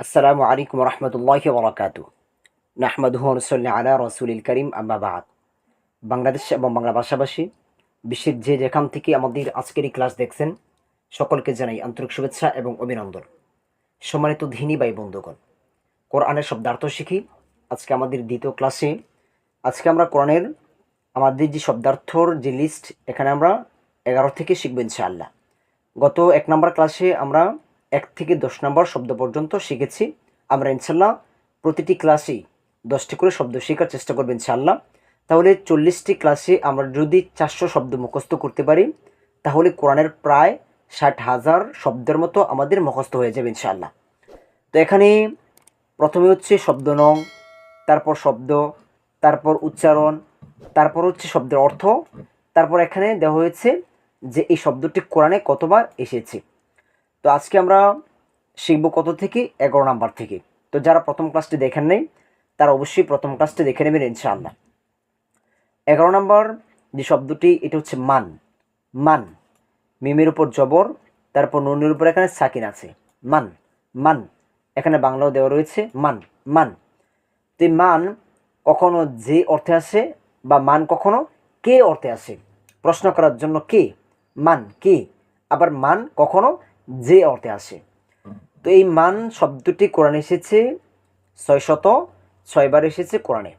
আসসালামু আলাইকুম রহমতুল্লাহ বরাকাতু নাহমাদুহনসল্লা আলা রসুলিল করিম আম্মাবাদ বাংলাদেশ এবং বাংলা ভাষাভাষী বিশ্বের যে যেখান থেকে আমাদের আজকের ক্লাস দেখছেন, সকলকে জানাই আন্তরিক শুভেচ্ছা এবং অভিনন্দন। সম্মানিত ধিনী বাই বন্ধুগণ, কোরআনের শব্দার্থ শিখি। আজকে আমাদের দ্বিতীয় ক্লাসে আজকে আমরা কোরআনের আমাদের যে শব্দার্থর যে লিস্ট এখানে আমরা এগারো থেকে শিখব ইনশাআল্লাহ। গত এক নম্বর ক্লাসে আমরা এক থেকে দশ নম্বর শব্দ পর্যন্ত শিখেছি। আমরা ইনশাল্লাহ প্রতিটি ক্লাসেই দশটি করে শব্দ শেখার চেষ্টা করব ইনশাল্লাহ তাহলে চল্লিশটি ক্লাসে আমরা যদি চারশো শব্দ মুখস্থ করতে পারি, তাহলে কোরআনের প্রায় ষাট হাজার শব্দের মতো আমাদের মুখস্থ হয়ে যাবে ইনশাল্লাহ তো এখানে প্রথমে হচ্ছে শব্দ নং, তারপর শব্দ, তারপর উচ্চারণ, তারপর হচ্ছে শব্দের অর্থ, তারপর এখানে দেওয়া হয়েছে যে এই শব্দটি কোরআনে কতবার এসেছে। তো আজকে আমরা শিখব কত থেকে? এগারো নাম্বার থেকে। তো যারা প্রথম ক্লাসটি দেখেন নেই, তারা অবশ্যই প্রথম ক্লাসটি দেখে নেবেন ইনশাআল্লাহ। এগারো নাম্বার যে শব্দটি, এটা হচ্ছে মান। মান। মিমের উপর জবর, তারপর নুনের উপর এখানে সাকিন আছে। মান। মান। এখানে বাংলাও দেওয়া রয়েছে মান। মান। তো মান কখনো যে অর্থে আসে বা মান কখনো কে অর্থে আসে? প্রশ্ন করার জন্য কে? মান। কে? আবার মান কখনো যে অর্থে আসে। তো এই মান শব্দটি কোরআনে এসেছে ছয়শত ছয়বার এসেছে কোরআনে।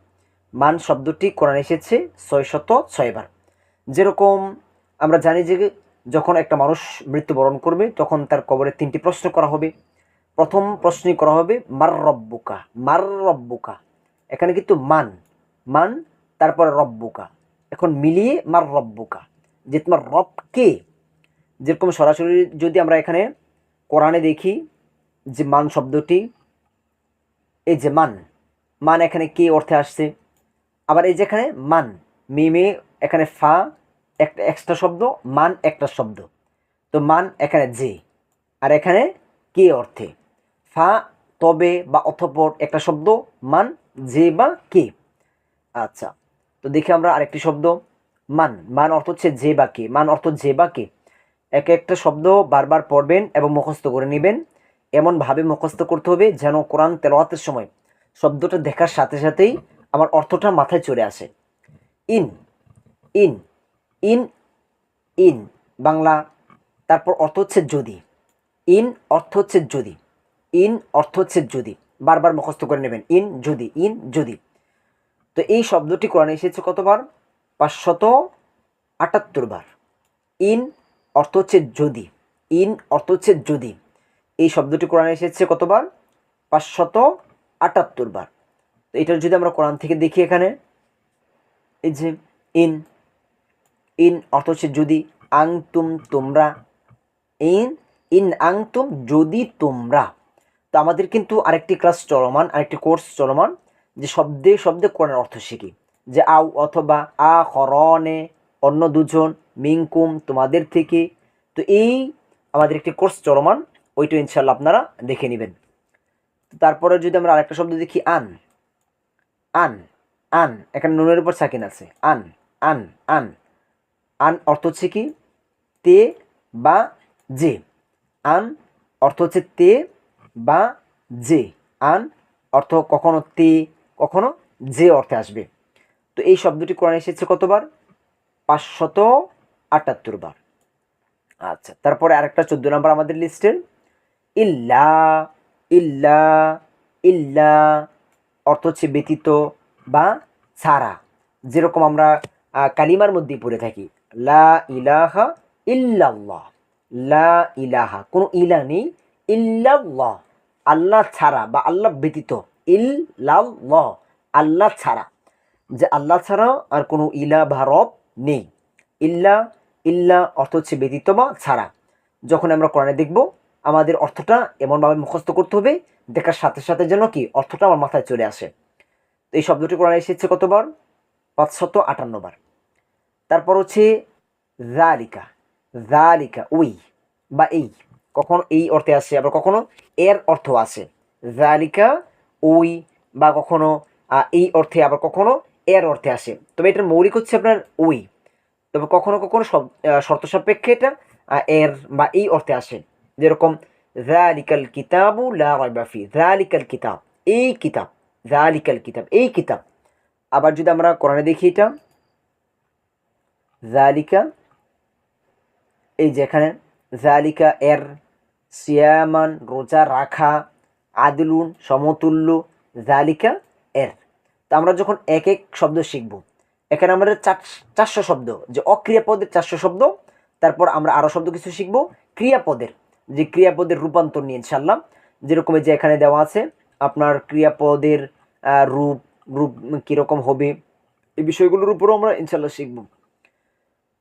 মান শব্দটি কোরআনে এসেছে ছয়শত ছয়বার। যেরকম আমরা জানি যে যখন একটা মানুষ মৃত্যুবরণ করবে, তখন তার কবরে তিনটি প্রশ্ন করা হবে। প্রথম প্রশ্নই করা হবে, মার রব্বুকা মার রব্বুকা। এখানে কিন্তু মান মান, তারপরে রব্বুকা। এখন মিলিয়ে মার রব্বুকা। যে তোমার রব কে যেরকম সরাসরি যদি আমরা এখানে কোরআনে দেখি যে মান শব্দটি, এই যে মান মান এখানে কে অর্থে আসছে? আবার এই যেখানে মান, মিমে এখানে ফা একটা এক্সট্রা শব্দ, মান একটা শব্দ। তো মান এখানে যে, আর এখানে কে অর্থে? ফা, তবে বা অথপর একটা শব্দ, মান যে বা কে। আচ্ছা তো দেখি আমরা আরেকটি শব্দ, মান। মান অর্থ হচ্ছে যে বা কে, মান অর্থ যে বা কে। এক একটা শব্দ বারবার পড়বেন এবং মুখস্থ করে নেবেন। এমনভাবে মুখস্থ করতে হবে যেন কোরআন তেলাওয়াতের সময় শব্দটা দেখার সাথে সাথেই আমার অর্থটা মাথায় চলে আসে। In in in in, Bangla, তারপর অর্থ হচ্ছে যদি। ইন, অর্থ হচ্ছে যদি। ইন, অর্থ হচ্ছে যদি। বারবার মুখস্থ করে নেবেন। ইন, যদি ইন, যদি। তো এই শব্দটি কোরআনে এসেছে কতবার? পাঁচশত আটাত্তর বার। ইন অর্থ হচ্ছে যদি ইন অর্থ হচ্ছে যদি। এই শব্দটি কোরআনে এসেছে কতবার? পাঁচশত আটাত্তর বার। তো এটা যদি আমরা কোরআন থেকে দেখি এখানে, এই যে ইন ইন অর্থ হচ্ছে যদি আং তুম তোমরা। ইন ইন আং তুম যদি তোমরা। তো আমাদের কিন্তু আরেকটি ক্লাস চলমান, আরেকটি কোর্স চলমান, যে শব্দে শব্দে কোরআন অর্থ শিখি। যে আউ অথবা আ হরনে অন্য দুজন মিংকুম তোমাদের থেকে। তো এই আমাদের একটি কোর্স চলমান, ওইটা ইনশাল্লাহ আপনারা দেখে নেবেন। তারপরে যদি আমরা আরেকটা শব্দ দেখি, আন। আন আন। এখানে নুনের উপর সাকিন আছে। আন আন আন। আন অর্থ হচ্ছে কি? তে বা যে। আন অর্থ হচ্ছে তে বা যে। আন অর্থ কখনো তে, কখনো যে অর্থে আসবে। তো এই শব্দটি কোরআনে এসেছে কতবার? পাঁচশত আটাত্তর বার। আচ্ছা তারপরে আরেকটা চোদ্দ নম্বর আমাদের লিস্টের ইল্লা ইল্লা ইল্লা অর্থ হচ্ছে ব্যতীত বা ছাড়া। যেরকম আমরা কালিমার মধ্যে পড়ে থাকি। লা ইলাহা ইল্লাল্লাহ। লা ইলাহা, কোনো ইলা নেই। ইল্লাল্লাহ, আল্লাহ ছাড়া বা আল্লাহ ব্যতীত। ইল্লাল্লাহ, আল্লাহ ছাড়া। যে আল্লাহ ছাড়া আর কোনো ইলা বা রব নেই। ইল্লা ইল্লা অর্থ হচ্ছে ব্যতীত বা ছাড়া। যখন আমরা কোরআনে দেখব, আমাদের অর্থটা এমনভাবে মুখস্থ করতে হবে, দেখার সাথে সাথে যেন কি, অর্থটা আমার মাথায় চলে আসে। তো এই শব্দটি কোরআনে এসেছে কতবার? পাঁচশত আটান্ন বার। তারপর হচ্ছে জালিকা জালিকা ওই বা এই। কখনো এই অর্থে আসে, আবার কখনো এর অর্থ আসে। জালিকা ওই বা কখনো এই অর্থে, আবার কখনো এর অর্থে আসে। তবে এটার মৌলিক হচ্ছে আপনার ওই তবে কখনো কখনো শর্ত সাপেক্ষে এটা এর বা এই অর্থে আসে। যেরকম জালিকাল কিতাবু লা রাইবা ফি জালিকাল কিতাব এই কিতাব জালিকাল কিতাব এই কিতাব আবার যদি আমরা কোরআনে দেখি এটা জালিকা এই যেখানে জালিকা এর সিয়ামান, রোজা রাখা, আদলুন, সমতুল্য জালিকা এর তা আমরা যখন এক এক শব্দ শিখব এখানে আমাদের চার চারশো শব্দ, যে অক্রিয়াপদের চারশো শব্দ, তারপর আমরা আরও শব্দ কিছু শিখব। ক্রিয়াপদের, যে ক্রিয়াপদের রূপান্তর নিয়ে ইনশাল্লাহ যেরকম যে এখানে দেওয়া আছে, আপনার ক্রিয়াপদের রূপ রূপ কীরকম হবে, এই বিষয়গুলোর উপরও আমরা ইনশাল্লাহ শিখব।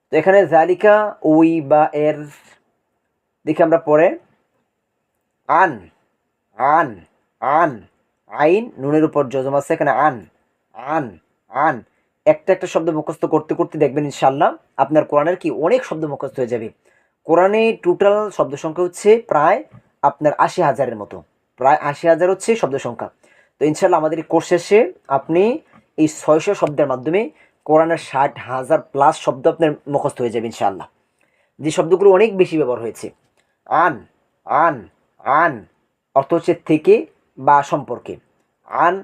তো এখানে জালিকা, ওই বা এর, দেখি আমরা পরে। আন আন আন, আইন, নুনের উপর যজম আছে, এখানে আন আন আন একটা একটা শব্দ মুখস্থ করতে করতে দেখবেন ইনশাল্লাহ আপনার কোরআনের কি অনেক শব্দ মুখস্থ হয়ে যাবে। কোরআনে টোটাল শব্দ সংখ্যা হচ্ছে প্রায় আপনার আশি হাজারের মতো। প্রায় আশি হাজার হচ্ছে শব্দ সংখ্যা। তো ইনশাল্লাহ আমাদের এই কোর্স শেষে আপনি এই ছয়শো শব্দের মাধ্যমে কোরআনের ষাট হাজার প্লাস শব্দ আপনার মুখস্থ হয়ে যাবে ইনশাল্লাহ যে শব্দগুলো অনেক বেশি ব্যবহার হয়েছে। আন আন আন অর্থ হচ্ছে থেকে বা সম্পর্কে। আন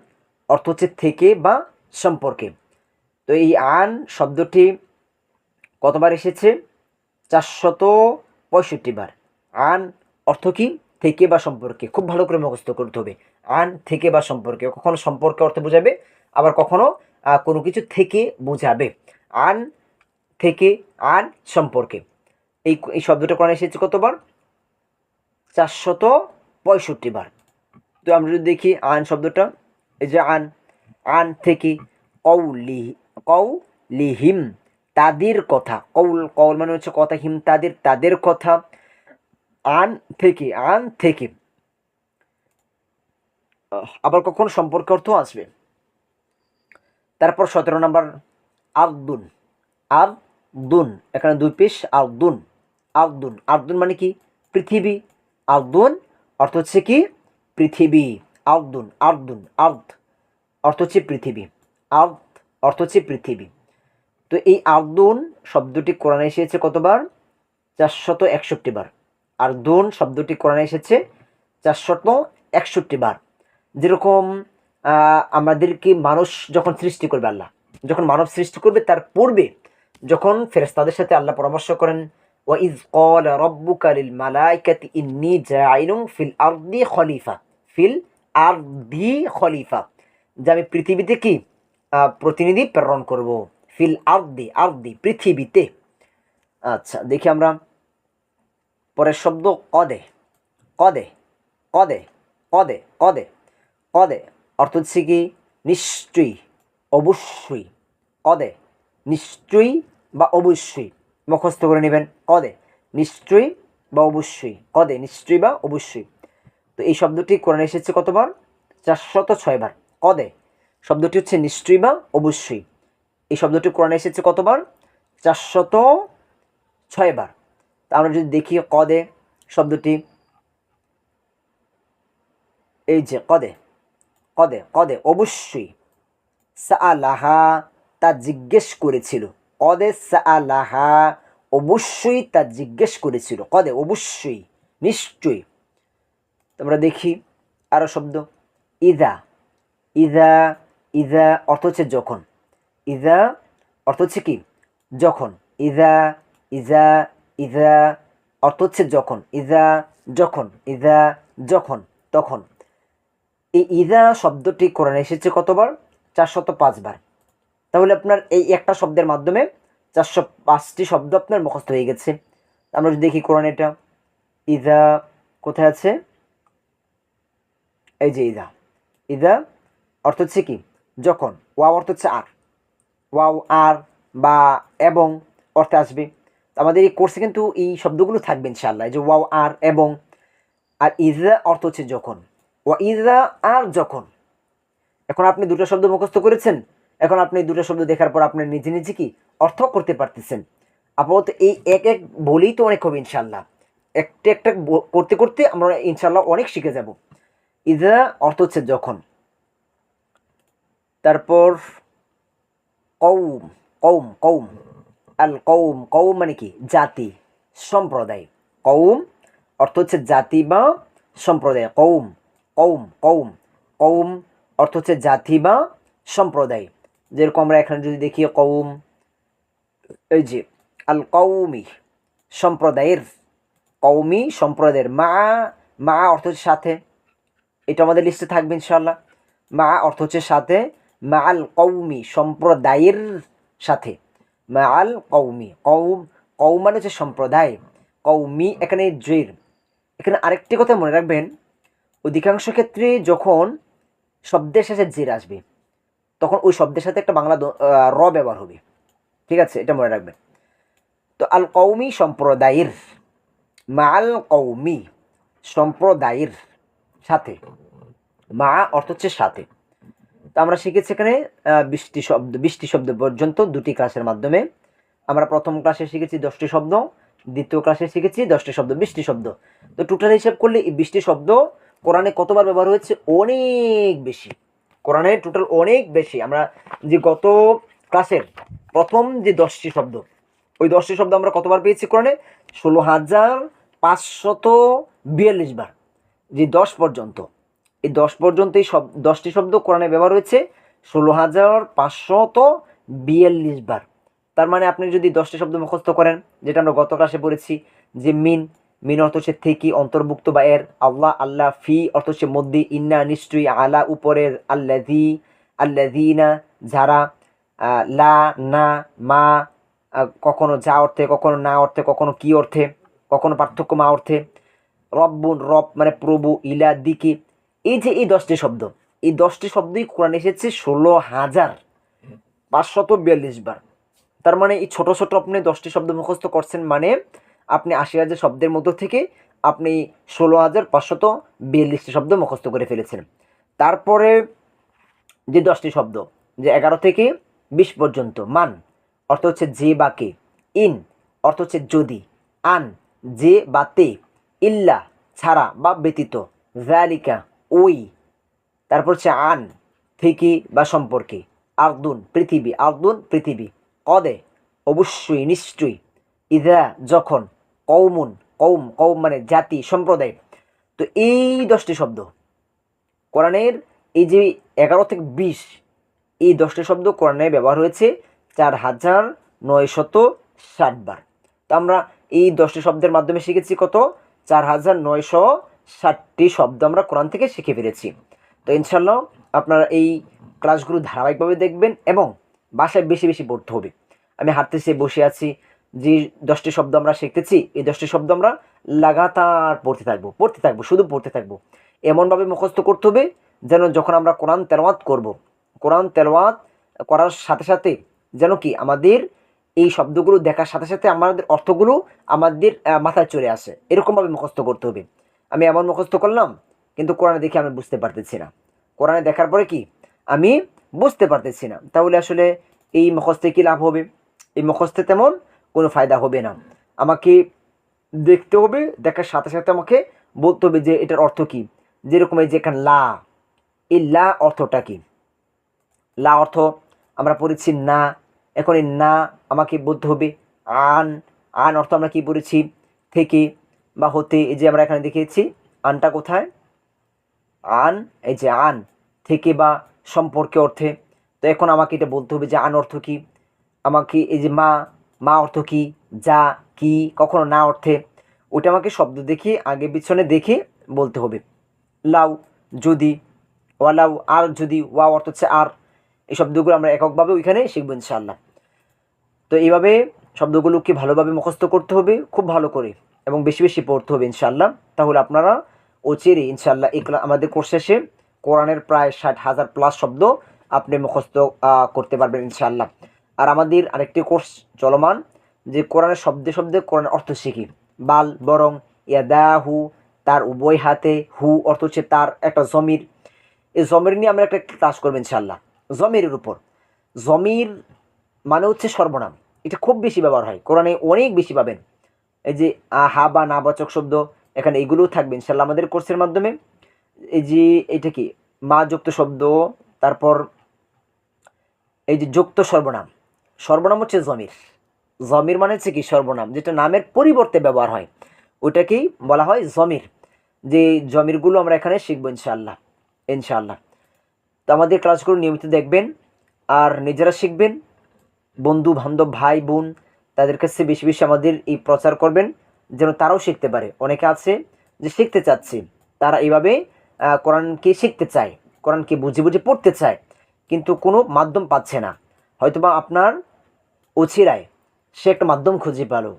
অর্থ হচ্ছে থেকে বা সম্পর্কে। তো এই আন শব্দটি কতবার এসেছে? চারশত পঁয়ষট্টি বার। আন অর্থ কি? থেকে বা সম্পর্কে। খুব ভালো করে মুখস্থ করতে হবে। আন থেকে বা সম্পর্কে। কখনো সম্পর্কে অর্থ বোঝাবে, আবার কখনো কোনো কিছু থেকে বোঝাবে। আন থেকে আন সম্পর্কে। এই এই শব্দটা কোরআনে এসেছে কতবার? চারশত পঁয়ষট্টি বার। তো আমরা যদি দেখি আন শব্দটা, এই যে আন আন থেকে কৌলি কৌ লিহিম তাদের কথা। কৌল কৌল মানে হচ্ছে কথা, হিম তাদের তাদের কথা। আন থেকে আন থেকে। আবার কখন সম্পর্ক অর্থ আসবে। তারপর সতেরো নম্বর আবদুন আবদুন এখানে দুই পিস আবদুন আবদুন আবদুন মানে কি? পৃথিবী। আবদুন অর্থ হচ্ছে কি? পৃথিবী। আবদুন আবদুন আবদ অর্থ হচ্ছে পৃথিবী। আবদ অর্থ হচ্ছে পৃথিবী। তো এই আবদুন শব্দটি কোরআনে এসেছে কতবার? চারশত একষট্টি বার। আর দুন শব্দটি কোরআনে এসেছে চারশত একষট্টি বার। যেরকম আমাদেরকে মানুষ যখন সৃষ্টি করবে আল্লাহ, যখন মানব সৃষ্টি করবে, তার পূর্বে যখন ফেরেস্তাদের সাথে আল্লাহ পরামর্শ করেন, ওয়াইজ কল রব্বুকা লিল মালাইকাতি ইন্নি জাইলুম ফিল আরদি খলিফা। ফিল আরদি খলিফা। যে আমি পৃথিবীতে কি? প্রতিনিধি প্রেরণ করব। ফিল আরদি আরদি, পৃথিবীতে। আচ্ছা দেখি আমরা পরের শব্দ কদে কদে কদে কদে কদে কদে, অর্থ হচ্ছে কি? নিশ্চয়ই, অবশ্যই। কদে, নিশ্চয়ই বা অবশ্যই। মুখস্থ করে নেবেন, কদে, নিশ্চয়ই বা অবশ্যই। কদে, নিশ্চয়ই বা অবশ্যই। তো এই শব্দটি কোরআনে এসেছে কতবার? চারশত ছয়বার। কদে শব্দটি হচ্ছে নিশ্চয়ই বা অবশ্যই। এই শব্দটি কোরআনে এসেছে কতবার? চারশত ছয়বার তা আমরা যদি দেখি কদে শব্দটি, এই যে কদে কদে কদে, অবশ্যই। সাআলাহা তা জিজ্ঞেস করেছিল। কদে সাআলাহা অবশ্যই তা জিজ্ঞেস করেছিল। কদে, অবশ্যই, নিশ্চয়ই। তোমরা দেখি আরও শব্দ। ইদা ইদা ইদা অর্থ হচ্ছে যখন। ইদা অর্থ হচ্ছে কি? যখন। ইদা ইজা ইদা অর্থ হচ্ছে যখন। ইদা যখন। ইদা যখন, তখন। এই ইদা শব্দটি কোরআনে এসেছে কতবার? চারশত পাঁচবার তাহলে আপনার এই একটা শব্দের মাধ্যমে চারশো পাঁচটি শব্দ আপনার মুখস্থ হয়ে গেছে। আমরা যদি দেখি কোরআন এটা ইদা কোথায় আছে? এই যে ইদা ইদা অর্থ হচ্ছে কি? যখন, ওয়াও অর্থ হচ্ছে আর। ওয়াও, আর, বা, এবং অর্থে আসবে। আমাদের এই কোর্সে কিন্তু এই শব্দগুলো থাকবে ইনশাল্লাহ যে ওয়াও, আর, এবং। আর ইজা, অর্থ হচ্ছে যখন। ওয়া ইজা, আর, যখন। এখন আপনি দুটো শব্দ মুখস্থ করেছেন, এখন আপনি দুটো শব্দ দেখার পর আপনি নিজে নিজে কি অর্থ করতে পারতেছেন। আপাতত এই এক এক বলেই তো অনেক হবে ইনশাল্লাহ একটা একটা করতে করতে আমরা ইনশাল্লাহ অনেক শিখে যাব। ইজা, অর্থ হচ্ছে যখন। তারপর কৌম কৌম কৌম আল কৌম কৌম মানে কি? জাতি, সম্প্রদায়। কৌম অর্থ হচ্ছে জাতি বা সম্প্রদায়। কৌম কৌম কৌম কৌম অর্থ হচ্ছে জাতি বা সম্প্রদায়। যেরকম আমরা এখানে যদি দেখি কৌম এই যে আল কৌমি সম্প্রদায়ের কৌমি সম্প্রদায়ের। মা মা অর্থ হচ্ছে সাথে। এটা আমাদের লিস্টে থাকবে ইনশাল্লাহ মা অর্থ হচ্ছে সাথে মা আল কৌমি সম্প্রদায়ের সাথে। মা আল কৌমি কৌম কৌ মানে হচ্ছে সম্প্রদায়। কৌমি এখানে জের। এখানে আরেকটি কথা মনে রাখবেন, অধিকাংশ ক্ষেত্রে যখন শব্দের শেষে জের আসবে, তখন ওই শব্দের সাথে একটা বাংলা র ব্যবহার হবে। ঠিক আছে? এটা মনে রাখবেন। তো আল কৌমি সম্প্রদায়ের মাল কৌমি সম্প্রদায়ের সাথে। মা অর্থ হচ্ছে সাথে। তো আমরা শিখেছি এখানে বিশটি শব্দ বিশটি শব্দ পর্যন্ত দুটি ক্লাসের মাধ্যমে। আমরা প্রথম ক্লাসে শিখেছি দশটি শব্দ, দ্বিতীয় ক্লাসে শিখেছি দশটি শব্দ বিশটি শব্দ। তো টোটাল হিসাব করলে এই বিশটি শব্দ কোরআনে কতবার ব্যবহার হয়েছে? অনেক বেশি। কোরআনে টোটাল অনেক বেশি। আমরা যে গত ক্লাসের প্রথম যে দশটি শব্দ, ওই দশটি শব্দ আমরা কতবার পেয়েছি কোরআনে? ষোলো হাজার পাঁচশত বিয়াল্লিশ বার। যে দশ পর্যন্ত। এই দশ পর্যন্ত এই সব, দশটি শব্দ কোরআনে ব্যবহার হয়েছে, ষোলো হাজার পাঁচশত বিয়াল্লিশ বার। তার মানে আপনি যদি দশটি শব্দ মুখস্থ করেন, যেটা আমরা গত ক্লাসে পড়েছি, যে মিন মিন অর্থ হচ্ছে থেকে, অন্তর্ভুক্ত বা এর, আল্লাহ আল্লাহ, ফি অর্থ হচ্ছে মধ্যে, ইন্না, নিশ্চয়ই, আলা, উপরের আল্লাদি আল্লাদিনা যারা লা, না, মা কখনো যা অর্থে, কখনো না অর্থে, কখনো কি অর্থে, কখনো পার্থক্য মা অর্থে, রব্বুন, রব মানে প্রভু, ইলা, দিকে এই যে এই দশটি শব্দ, এই দশটি শব্দই কোরআন এসেছে ষোলো হাজার পাঁচশত বিয়াল্লিশ বার। তার মানে এই ছোট ছোট আপনি দশটি শব্দ মুখস্থ করছেন মানে আপনি আশি হাজার শব্দের মধ্য থেকে আপনি ষোলো হাজার পাঁচশত বিয়াল্লিশটি শব্দ মুখস্থ করে ফেলেছেন। তারপরে যে দশটি শব্দ, যে এগারো থেকে বিশ পর্যন্ত, মান, অর্থ হচ্ছে যে বা কে, ইন, অর্থ হচ্ছে যদি, আন, যে বা তে, ইল্লা, ছাড়া বা ব্যতীত ভ্যালিকা ওই তারপর হচ্ছে আন, থেকে বা সম্পর্কে। আর্দুন, পৃথিবী। আর্দুন, পৃথিবী। কদে, অবশ্যই, নিশ্চয়ই। ইদা, যখন কৌমুন কৌম কৌম মানে জাতি, সম্প্রদায়। তো এই দশটি শব্দ। কোরআনের এই যে এগারো থেকে বিশ, এই দশটি শব্দ কোরআনে ব্যবহার হয়েছে চার হাজার নয়শত ষাট বার। তো আমরা এই দশটি শব্দের মাধ্যমে শিখেছি কত? চার হাজার নয়শো ষাটটি শব্দ আমরা কোরআন থেকে শিখে ফেলেছি। তো ইনশাল্লাহ আপনারা এই ক্লাসগুলো ধারাবাহিকভাবে দেখবেন এবং বাসায় বেশি বেশি পড়তে হবে। আমি হাঁটতেছি, বসে আছি, যে দশটি শব্দ আমরা শিখতেছি, এই দশটি শব্দ আমরা লাগাতার পড়তে থাকব পড়তে থাকব, শুধু পড়তে থাকব। এমনভাবে মুখস্থ করতে হবে যেন যখন আমরা কোরআন তেলাওয়াত করব, কোরআন তেলাওয়াত করার সাথে সাথে যেন কি আমাদের এই শব্দগুলো দেখার সাথে সাথে আমাদের অর্থগুলো আমাদের মাথায় চলে আসে। এরকমভাবে মুখস্থ করতে হবে। আমি এমন মুখস্থ করলাম, কিন্তু কোরআনে দেখে আমি বুঝতে পারতেছি না। কোরআনে দেখার পরে কি? আমি বুঝতে পারতেছি না। তাহলে আসলে এই মুখস্থে কী লাভ হবে? এই মুখস্থে তেমন কোনো ফায়দা হবে না। আমাকে দেখতে হবে, দেখার সাথে সাথে আমাকে বলতে হবে যে এটার অর্থ কী? যেরকম এই যে এখানে লা, এই লা অর্থটা কি? লা অর্থ আমরা পড়েছি না, এখন এই না আমাকে বলতে হবে। আন আন অর্থ আমরা কি পড়েছি? থেকে বা হতে এই যে আমরা এখানে দেখিয়েছি, আনটা কোথায়? আন, এই যে আন, থেকে বা সম্পর্কে অর্থে। তো এখন আমাকে এটা বলতে হবে যে আন অর্থ কী? আমাকে এই যে মা মা অর্থ কি? যা, কি, কখনো না অর্থে। ওটা আমাকে শব্দ দেখে আগে পিছনে দেখে বলতে হবে। লাউ, যদি ওয়ালাউ আর যদি, ওয়া অর্থ হচ্ছে আর। এই শব্দগুলো আমরা এককভাবে ওইখানে শিখব ইনশাআল্লাহ। তো এইভাবে শব্দগুলোকে ভালোভাবে মুখস্থ করতে হবে, খুব ভালো করে। এবং বেশি বেশি পড়তে হবে ইনশাল্লাহ তাহলে আপনারা অচিরে ইনশাআল্লাহ, এই আমাদের কোর্স শেষে কোরআনের প্রায় ষাট হাজার প্লাস শব্দ আপনি মুখস্থ করতে পারবেন ইনশাল্লাহ আর আমাদের আরেকটি কোর্স চলমান, যে কোরআনের শব্দে শব্দে কোরআনের অর্থ শিখি। বাল, বরং, ইয়াদাহু, তার উভয় হাতে, হু অর্থ হচ্ছে তার একটা জমির। এই জমির নিয়ে আমরা একটা ক্লাস করব ইনশাল্লাহ জমিরের উপর। জমির মানে হচ্ছে সর্বনাম। এটা খুব বেশি ব্যবহার হয়। কোরআনে অনেক বেশি পাবেন। এই যে আ, হা বা না বাচক শব্দ এখানে এগুলোও থাকবে ইনশাল্লাহ আমাদের কোর্সের মাধ্যমে। এই যে এটা কি? মা যুক্ত শব্দ তারপর এই যে যুক্ত সর্বনাম। সর্বনাম হচ্ছে জমির। জমির মানে হচ্ছে কি? সর্বনাম যেটা নামের পরিবর্তে ব্যবহার হয়। ওটাকেই বলা হয় জমির। যে জমিরগুলো আমরা এখানে শিখব ইনশাআল্লাহ ইনশাআল্লাহ। তো আমাদের ক্লাসগুলো নিয়মিত দেখবেন আর নিজেরা শিখবেন। বন্ধু বান্ধব ভাই বোন তাদের কাছে বেশি বেশি আমাদের এই প্রচার করবেন, যেন তারাও শিখতে পারে। অনেকে আছে যে শিখতে চাচ্ছে, তারা এইভাবে কোরআনকে শিখতে চায়, কোরআনকে বুঝে বুঝে পড়তে চায়, কিন্তু কোনো মাধ্যম পাচ্ছে না। হয়তোবা আপনার অচিরায় সে একটা মাধ্যম খুঁজে পেল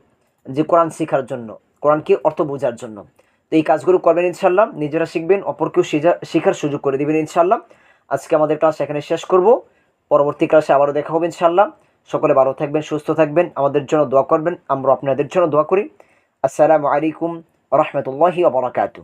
যে কোরআন শেখার জন্য, কোরআনকে অর্থ বোঝার জন্য। তো এই কাজগুলো করবেন ইনশাল্লাহ নিজেরা শিখবেন, অপরকেও শেখা- শেখার সুযোগ করে দেবেন ইনশাল্লাহ আজকে আমাদের ক্লাস এখানে শেষ করব, পরবর্তী ক্লাসে আবারও দেখা হবে ইনশাল্লাহ সকলে ভালো থাকবেন, সুস্থ থাকবেন। আমাদের জন্য দোয়া করবেন। আমরা আপনাদের জন্য দোয়া করি। আসসালামু আলাইকুম রহমতুল্লাহি ওবরাকাতু